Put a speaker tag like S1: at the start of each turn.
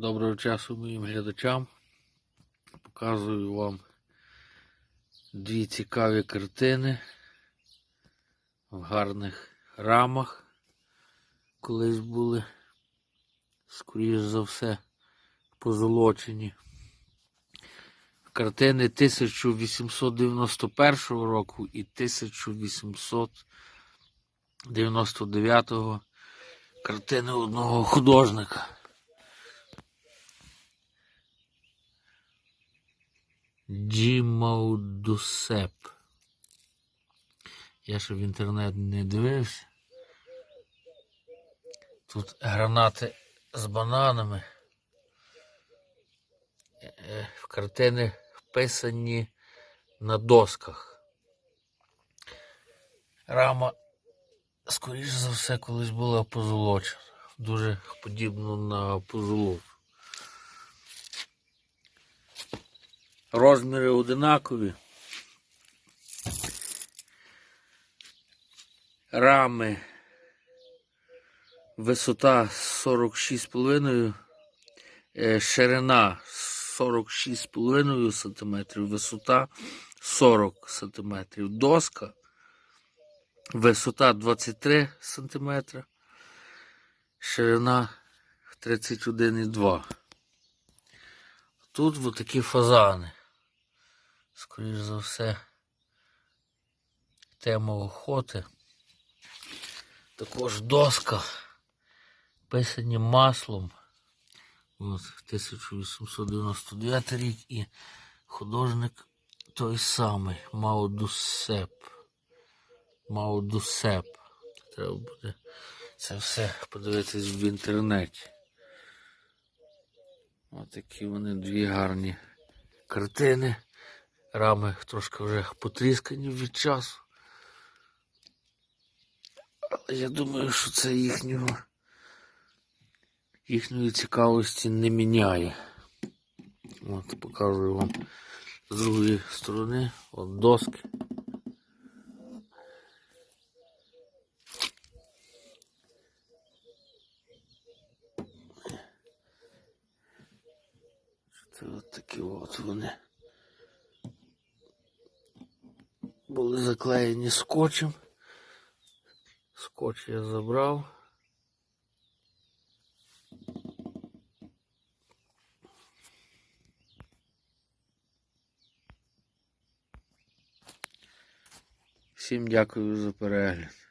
S1: Доброго часу моїм глядачам. Показую вам дві цікаві картини в гарних рамах. Колись були, скоріш за все, позолочені. Картини 1891 року і 1899 картини одного художника. Дімаудусеп. Я ще в інтернет не дивився. Тут гранати з бананами. Е, В картини вписані на досках. Рама, скоріш за все, колись була позолочена. Дуже подібно на позолоту. Розміри одинакові. Рами. Висота 46,5, е, ширина 46,5 см, висота 40 см, доска, висота 23 см, ширина 31,2 Тут вот такі фазани. Скоріш за все, тема охоти. Також доска, писані маслом. От, 1899 рік і художник той самий Маудусеп. Маудусеп. Треба буде це все подивитись в інтернеті. Ось такі вони дві гарні картини. Рами трошки вже потріскані від часу. Але я думаю, що це їхнього, їхньої цікавості не міняє. От показую вам з другої сторони. От доски. Це от такі от вони. Були заклеєні скотчем. Скотч я забрав. Всім дякую за перегляд.